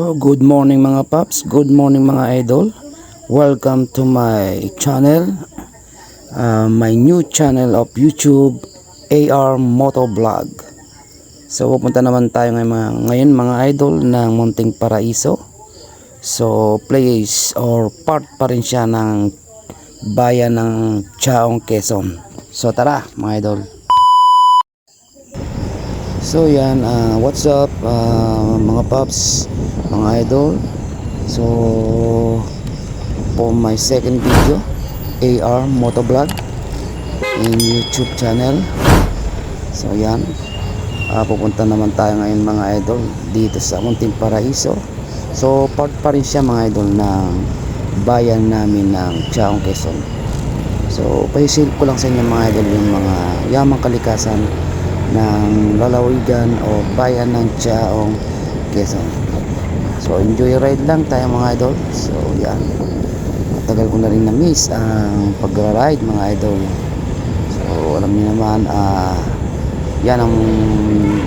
So, good morning mga paps, good morning mga idol. Welcome to my channel, uh, my new channel of YouTube, AR Motovlog. So, pupunta naman tayo ngayon mga, ngayon mga idol ng Munting Paraiso. So, place or part pa rin siya ng bayan ng Chaong Quezon. So, tara mga idol. So yan, ah, what's up ah, mga paps, mga idol. So for my second video, AR Motovlog in YouTube channel. So yan, ah, pupunta naman tayo ngayon mga idol dito sa Munting Paraiso. So part pa rin siya mga idol ng bayan namin ng Chaong Quezon. So pahisil ko lang sa inyo mga idol yung mga yamang kalikasan ng lalawigan o bayan ng Chaong Quezon. So enjoy ride lang tayo mga idol. So yan. Matagal ko na rin na-miss ang pagra-ride mga idol. So alam niyo naman ah yan ang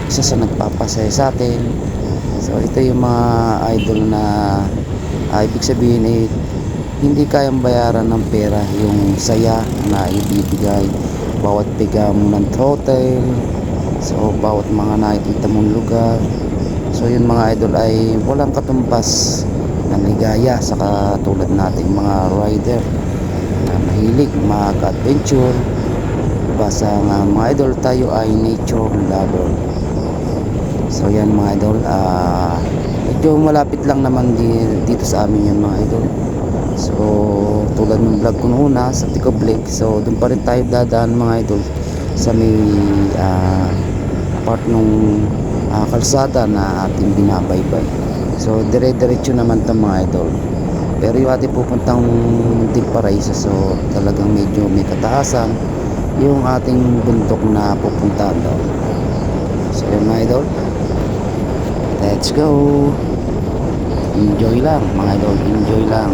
isa sa nagpapasaya sa atin. So ito yung mga idol na ah, ibig sabihin eh hindi kayang bayaran ng pera yung saya na ibibigay bawat biga mo ng throttle so bawat mga nakikita mong lugar. So yun mga idol ay walang katumbas ng ligaya sa katulad nating mga rider na mahilig mag-adventure. Basta nga mga idol tayo ay nature lover. So yan mga idol ah medyo malapit lang naman di, dito sa amin yan mga idol. So tulad ng vlog ko noon na sa Ticoblick so doon pa rin tayo dadaan mga idol sa may ah, part nung ah, kalsada na ating binabaybay. So dire-diretso naman to mga idol. Pero yung ating pupuntang Munting Paraiso so talagang medyo may kataasan yung ating bundok na pupuntahan daw so yun mga idol. Let's go! Enjoy lang mga idol. Enjoy lang.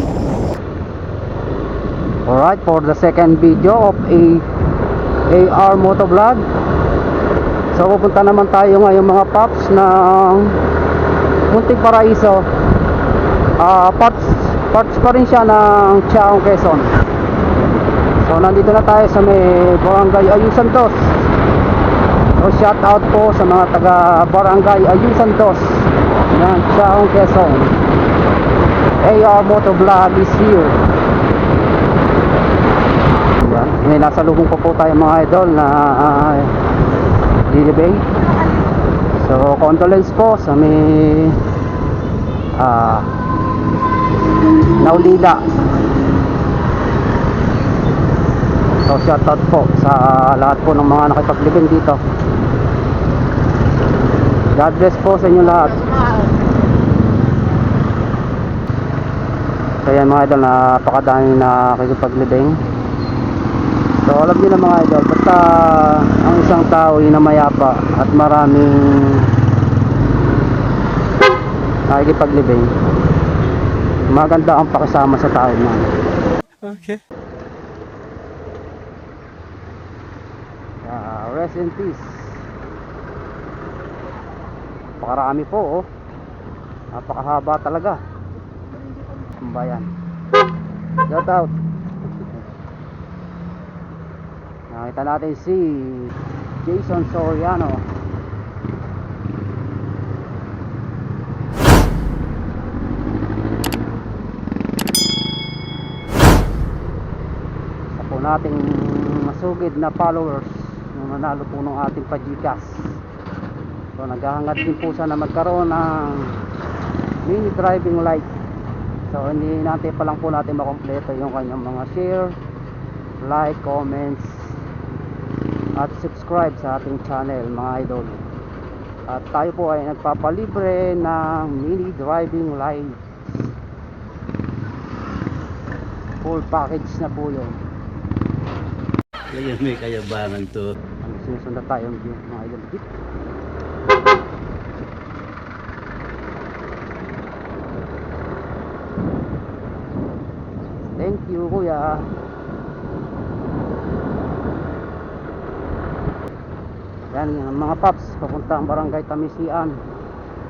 Alright, for the second video of a AR motovlog So pupunta naman tayo ngayon mga paps ng Munting Paraiso. Ah, parts, parts pa rin siya ng Chaong Quezon. So nandito na tayo sa may Barangay Ayusan Dos So shout out po sa mga taga Barangay Ayusan Dos ng Chaong Quezon. AR motovlog is here. Yan. May nasa lubong po po tayo mga idol na uh, Lily Bay. So, condolence po sa may ah naulila. So, shoutout po sa lahat po ng mga nakipaglibing dito. God bless po sa inyo lahat. Yan mga idol, napakadaming nakikipaglibing. So alam niyo na mga idol, basta ang isang tao ay namayapa at maraming nakikipaglibing, maganda ang pakisama sa tao na. Okay. Ah, rest in peace. Pakarami po oh. Napakahaba talaga. Ang bayan. Shout out. Nakita natin si Jason Soriano. Isa po nating masugid na followers nung nanalo po ng ating pajikas. So naghahangad din po siya na magkaroon ng mini driving light. So hindi natin pa lang po natin makompleto yung kanyang mga share, like, comments, at subscribe sa ating channel mga idol. At tayo po ay nagpapalibre ng mini driving lights. Full package na po yun. Kaya may kayabangan to. ang sinusunod tayo mga idol. Thank you kuya Yan, mga paps, papunta ang barangay Tamisian.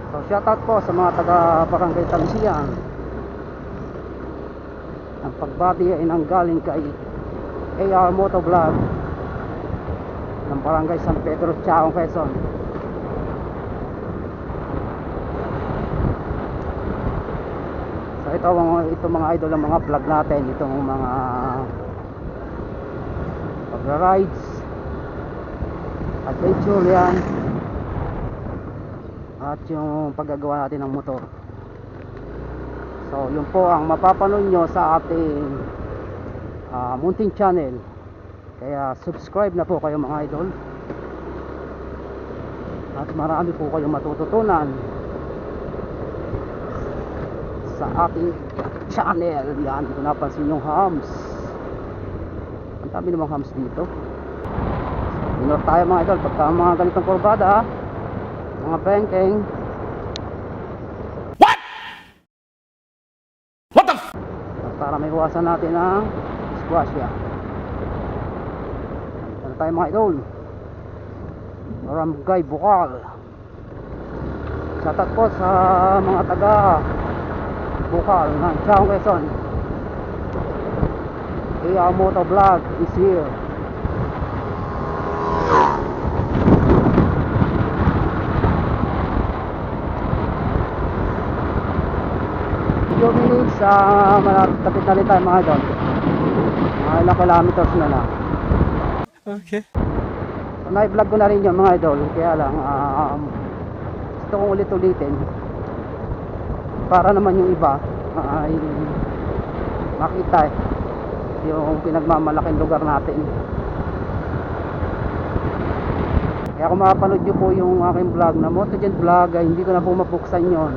So shoutout po sa mga taga Barangay Talisian. Ang pagbati ay nanggaling kay AR Motovlog ng Barangay San Pedro, Chaong, Quezon. So ito, mga, ito mga idol ang mga vlog natin. Itong mga pagra-rides, adventure yan. At yung paggagawa natin ng motor. So yun po ang mapapanood nyo sa ating ah, munting channel. Kaya subscribe na po kayo mga idol. At marami po kayong matututunan sa ating channel. Yan, ko napansin yung hams. Ang dami namang hams dito. Minor tayo mga idol. Pagka mga ganitong kurbada, mga bengkeng. What? What the Para may iwasan natin ang squash yan. Ano tayo mga idol? Barangay Bukal. Shoutout po sa mga taga Bukal ng Chao Quezon. Moto Vlog is here. Sa malapit na rin tayo mga idol. Mga ilang kilometers na lang. Okay. So, na-vlog ko na rin yung mga idol. Kaya lang, um, gusto kong ulit-ulitin. Para naman yung iba ay makita eh, yung pinagmamalaking lugar natin. Kaya kung makapanood nyo po yung aking vlog na Motogen Vlog ay hindi ko na po mabuksan yon.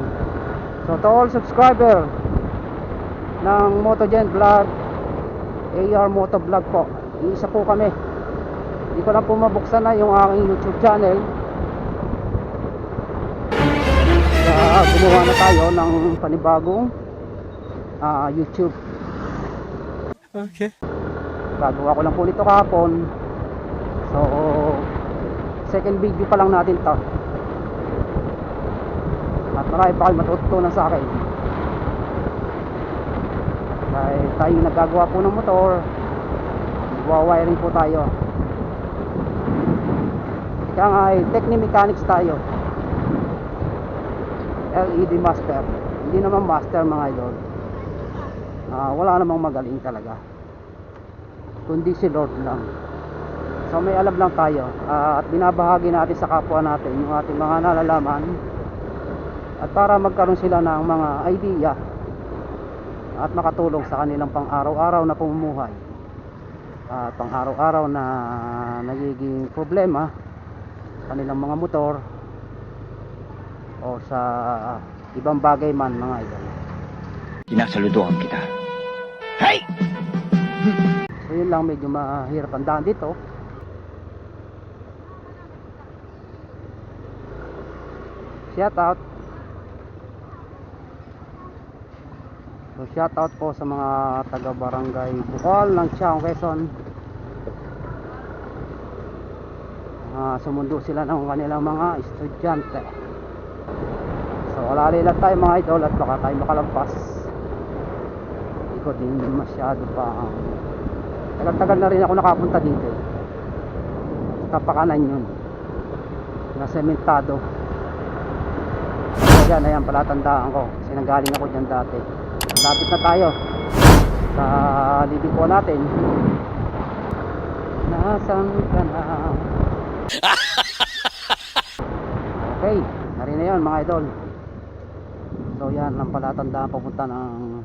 So to all subscriber ng Motogen Vlog AR Moto Vlog po. Isa po kami. Hindi ko na po mabuksan na yung aking YouTube channel. Kaya gumawa na tayo ng panibagong ah, YouTube. Okay. gagawa ko lang po nito kahapon. So second video pa lang natin to. At marami pa kayo matututunan sa akin dahil tayo nagagawa po ng motor nagwa-wiring po tayo. Kaya nga ay techni-mechanics tayo. LED master. Hindi naman master mga idol. Ah, wala namang magaling talaga. Kundi si Lord lang. So may alam lang tayo Ah, at binabahagi natin sa kapwa natin yung ating mga nalalaman. At para magkaroon sila ng mga idea at makatulong sa kanilang pang araw-araw na pamumuhay at pang araw-araw na nagiging problema sa kanilang mga motor o sa ibang bagay man mga idol Sinasaludohan kita. Hey! So yun lang medyo mahirap ang daan dito. Shout out. So shout out po sa mga taga barangay Bukal ng Chiang Quezon. Ah, sumundo sila ng kanilang mga estudyante. So wala lang tayo mga idol at baka tayo makalampas. Hindi ko din masyado pa ang Tagal-tagal na rin ako nakapunta dito. eh. Tapakanan yun. Na sementado. So yan, palatandaan ko. Kasi nanggaling ako dyan dati. Lapit na tayo. Sa liliko natin. Nasaan ka na? Okay, narin na yun mga idol. So yan, ang palatandaan papunta ng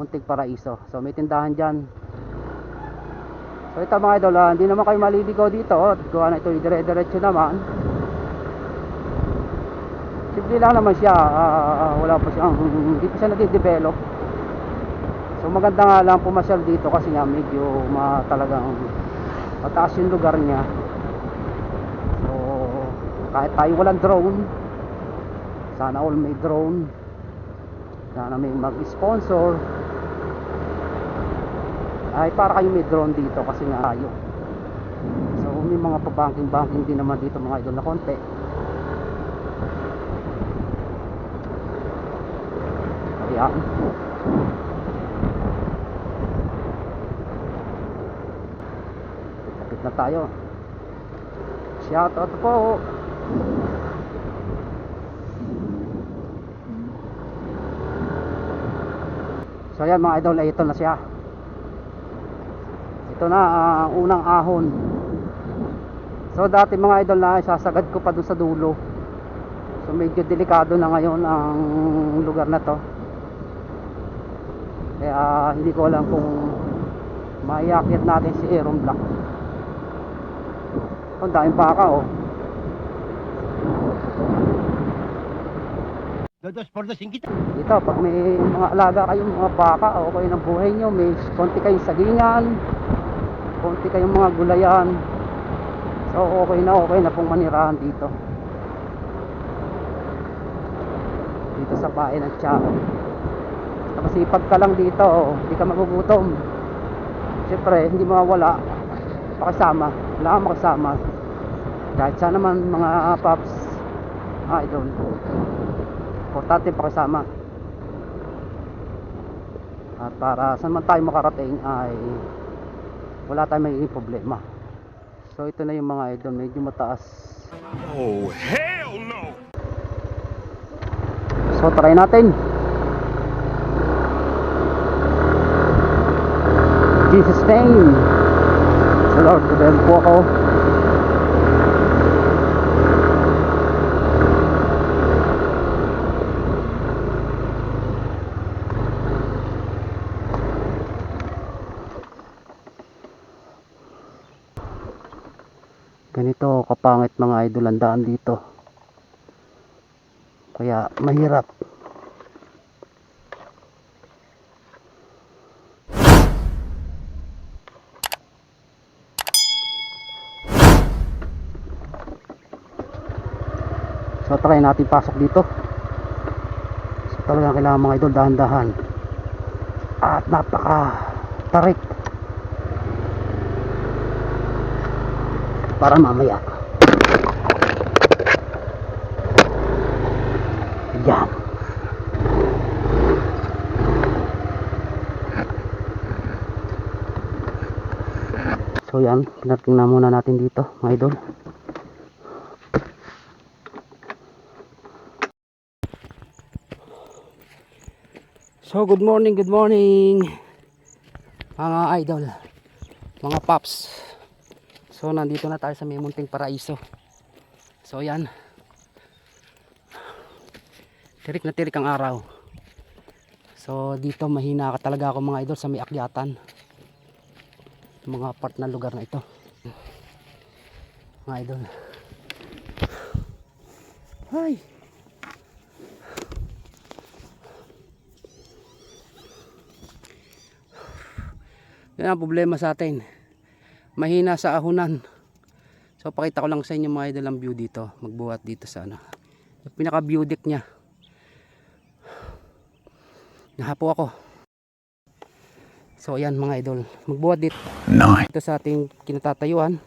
Muntik Paraiso. So may tindahan dyan. So ito mga idol, ah, hindi naman kayo maliligaw dito. Gawa na ito, dire-diretso naman. Simple lang naman siya. ah, wala pa siyang, hindi pa siya nade-develop. So maganda nga lang pumasyal dito kasi nga medyo ma, talagang mataas yung lugar niya. So kahit tayo walang drone, sana all may drone. Sana may mag-sponsor ay para kayo may drone dito kasi nga tayo so may mga pabanking banking din naman dito mga idol na konti Yan. Kapit na tayo. Shout out po. So yan mga idol, ay ito na siya. Ito na ang unang ahon. So dati mga idol na sasagad ko pa doon sa dulo. So medyo delikado na ngayon ang lugar na to. Kaya hindi ko alam kung maiakit natin si Aaron Black. Ang daming baka oh. Dos por dos kita. Dito, pag may mga alaga kayong mga baka, okay ng buhay nyo, may konti kayong sagingan, konti kayong mga gulayan. So, okay na okay na pong manirahan dito. Dito sa bahay ng Tiao. Masipag ka lang dito, oh, hindi ka magugutom. Siyempre, hindi mawawala. Pakasama. Wala kang makasama. Kahit saan naman mga paps, idol. Importante pakasama. At para saan man tayo makarating ay wala tayong magiging problema. So ito na yung mga idol, medyo mataas. Oh, hell no! So try natin. Jesus name. Sa Lord, kudayan po ako. Ganito kapangit mga idol ang daan dito. Kaya mahirap. So try natin pasok dito. So talagang kailangan mga idol dahan-dahan. At napaka tarik. Para mamaya. Yan. So yan, pinating na muna natin dito, mga idol. So good morning, good morning mga idol, mga paps. So nandito na tayo sa may munting paraiso. So yan. Tirik na tirik ang araw. So dito mahina ka talaga ako mga idol sa may akyatan. Mga part na lugar na ito. Mga idol. Hi. Yan ang problema sa atin. Mahina sa ahunan. So pakita ko lang sa inyo mga idol ang view dito. Magbuhat dito sa ano. Yung pinaka view deck niya. Nahapo ako. So ayan mga idol. Magbuhat dito. Nine. Dito sa ating kinatatayuan.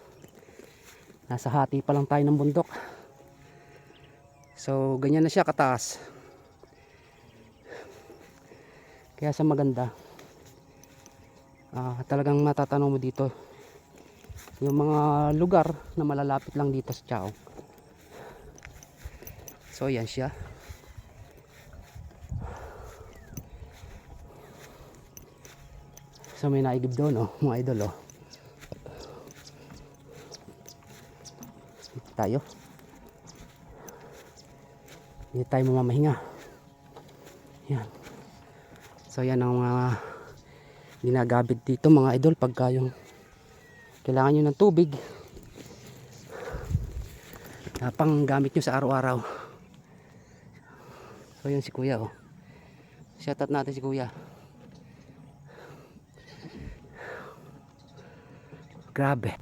Nasa hati pa lang tayo ng bundok. So ganyan na siya kataas. Kaya sa maganda. Ah, talagang matatanaw mo dito yung mga lugar na malalapit lang dito sa Chao. So yan siya. So may naigib doon oh, mga idol oh. Dito tayo. Hindi tayo mamamahinga. Yan. So yan ang mga ginagabit dito mga idol pagka yung kailangan nyo ng tubig. Na pang gamit nyo sa araw-araw. So yun si kuya oh. Shout out natin si kuya. Grabe.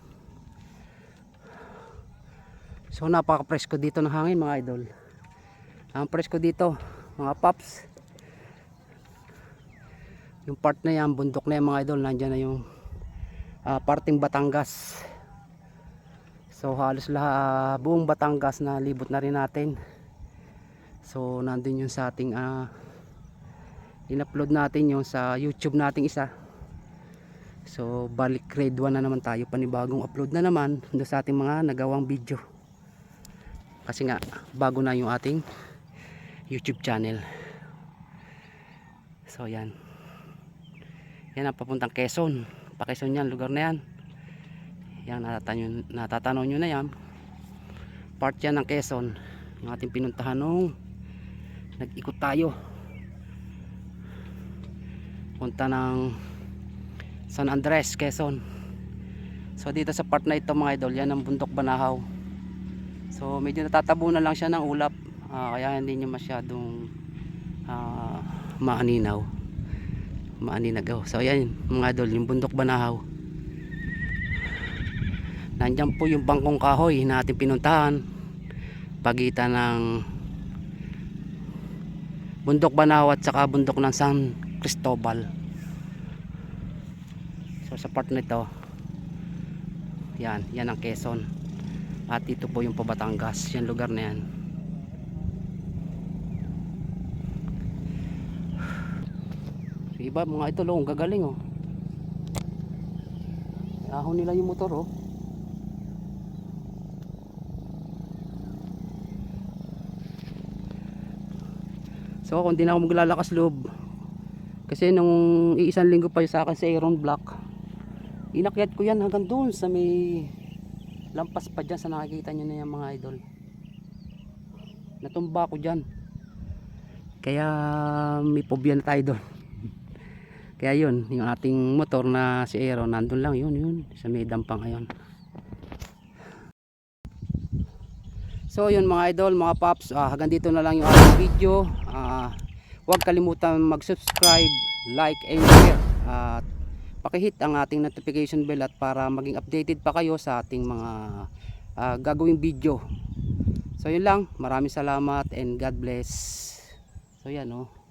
So napaka presko dito ng hangin mga idol. Ang presko dito mga paps yung part na yan bundok na yan mga idol. Nandyan na yung ah, parting Batangas. So halos lahat buong Batangas na libot na rin natin. So nandun yung sa ating ah, in-upload natin yung sa YouTube nating isa. So balik grade 1 na naman tayo. Panibagong upload na naman doon sa ating mga nagawang video. Kasi nga bago na yung ating YouTube channel. So yan yan ang papuntang Quezon. Pa Quezon yan lugar na yan. Yan natatanong, natatanaw nyo na yan. Part yan ng Quezon. Yung ating pinuntahan nung nag-ikot tayo. Punta ng San Andres, Quezon. So dito sa part na ito mga idol yan ang bundok Banahaw. So medyo natatabunan lang siya ng ulap. Ah, kaya hindi niya masyadong ah, maaninaw maaninagaw so yan mga idol yung bundok Banahaw nandyan po yung bangkong kahoy na ating pinuntahan. Pagitan ng bundok Banahaw at saka bundok ng San Cristobal. So sa part nito yan, yan ang Quezon. At ito po yung Pabatangas yan lugar na yan iba mga ito long gagaling oh. Ahon nila yung motor oh. So kung di na ako maglalakas loob. Kasi nung iisang linggo pa yung sa akin sa Aaron Block inakyat ko yan hanggang doon sa may lampas pa dyan sa nakikita nyo na yung mga idol. Natumba ko dyan. Kaya may pobya na tayo doon kaya yun yung ating motor na si Aaron nandun lang yun yun sa may dampang ngayon So yun mga idol, mga paps, ah, hanggang dito na lang yung ating video. Ah, huwag kalimutan mag-subscribe, like, and share. At pakihit ang ating notification bell at para maging updated pa kayo sa ating mga ah, gagawing video. So yun lang, maraming salamat and God bless. So yan oh.